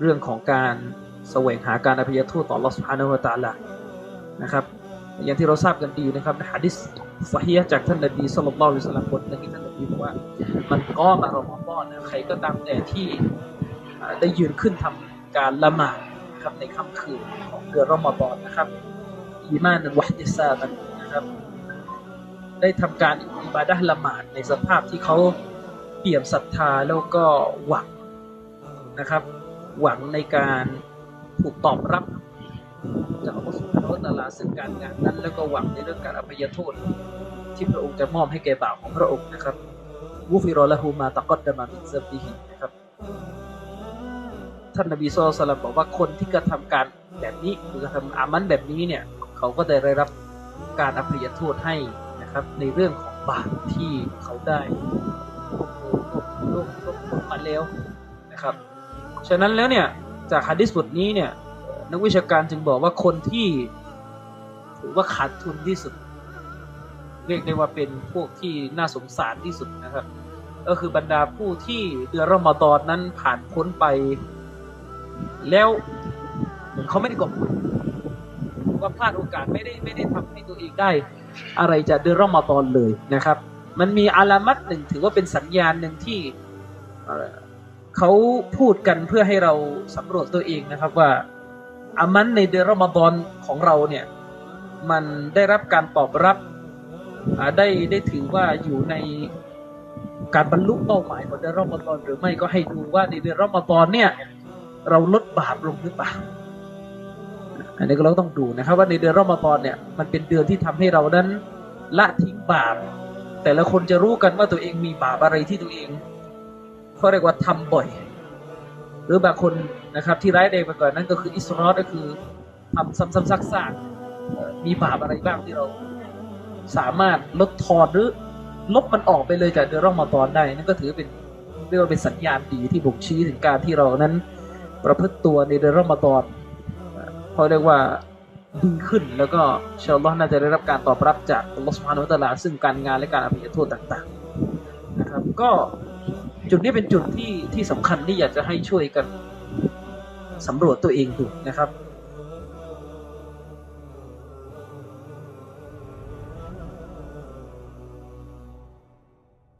เรื่องของการแสวงหาการอภัยโทษต่อ Allah Subhanahu wa Taala นะครับ อย่างที่เราทราบกันดีนะครับในฮะดิษสฮีฮ์จากท่านนบีศ็อลลัลลอฮุอะลัยฮิวะซัลลัมบทนึงที่ท่านนบีบอกว่า มันก็มารอมฎอนนะใครก็ตามแต่ที่ได้ยืนขึ้นทำการละหมาดนะครับในค่ำคืนของเดือนรอมฎอนนะครับอีมานันวะดิซาบันนะครับ ได้ทำการอิบาดะละหมาดในสภาพที่เขาเปี่ยมศรัทธาแล้วก็หวังนะครับ หวังในการถูกตอบรับจากอัลลอฮฺสุบฮานะตะอาลาซึ่งการงานนั้น แล้วก็หวังในเรื่องการอภัยโทษ ที่พระองค์จะมอบให้แก่บ่าวของพระองค์นะครับวูฟิรอละฮูมาตะกอดดามามินซับบิฮินะครับท่านนบีสุลต่านบอกว่าคนที่กระทำการแบบนี้หรือกระทำอามันแบบนี้เนี่ยเขาก็ได้ได้รับการอภัยโทษให้นะครับ ในเรื่องของบาปที่เขาได้ลงมือลงลงลงมาแล้วนะครับ ฉะนั้นแล้วเนี่ยจากฮะดิษบทนี้เนี่ยนักวิชาการจึงบอกว่าคนที่ถือว่าขาดทุนที่สุด เรียกได้ว่าเป็นพวกที่น่าสงสารที่สุดนะครับ ก็คือบรรดาผู้ที่เดือนรอมฎอนนั้นผ่านพ้นไป แล้วเหมือนเขาไม่ได้กบว่าพลาดโอกาสไม่ได้ไม่ได้ทำให้ตัวเองได้ อะไรจากเดือนรอมฎอนเลยนะครับ มันมีอาลามัดหนึ่งถือว่าเป็นสัญญาณหนึ่งที่ เขาพูดกันเพื่อให้เราสำรวจตัวเองนะครับว่าอามันในเดือนรอมฎอนของเราเนี่ยมันได้รับการตอบรับได้ได้ถือว่าอยู่ในการบรรลุเป้าหมายของเดือนรอมฎอนหรือไม่ก็ให้ดูว่าในเดือนรอมฎอนเนี่ยเราลดบาปลงหรือเปล่าอันนี้ก็เราต้องดูนะครับ ว่าในเดือนรอมฎอนเนี่ยมันเป็นเดือนที่ทำให้เรานั้นละทิ้งบาปแต่ละคนจะรู้กันว่าตัวเองมีบาปอะไรที่ตัวเอง เขาเรียกว่าทำบ่อย หรือบางคนนะครับที่ร้ายแรงไปกว่อนนั้นก็คืออิสรอก็คือทำซ้ำๆซากๆมีบาปอะไรบ้างที่เราสามารถลดทอนหรือลบมันออกไปเลยจากเดือนรอมฎอนได้นั่นก็ถือเป็นเรียกว่าเป็นสัญญาณดีที่บ่งชี้ถึงการที่เรานั้น ประพฤติตัวในเดือนรอมฎอนเขาเรียกว่าดีขึ้นแล้วก็ชาอัลลอฮ์น่าจะได้รับการตอบรับจากอัลลอฮ์สุบฮานุตะลาซึ่งการงานและการอภัยโทษต่าง ๆ นะครับ ก็ จุดนี้เป็นจุดที่ที่สำคัญที่อยากจะให้ช่วยกันสำรวจตัวเองดูนะครับ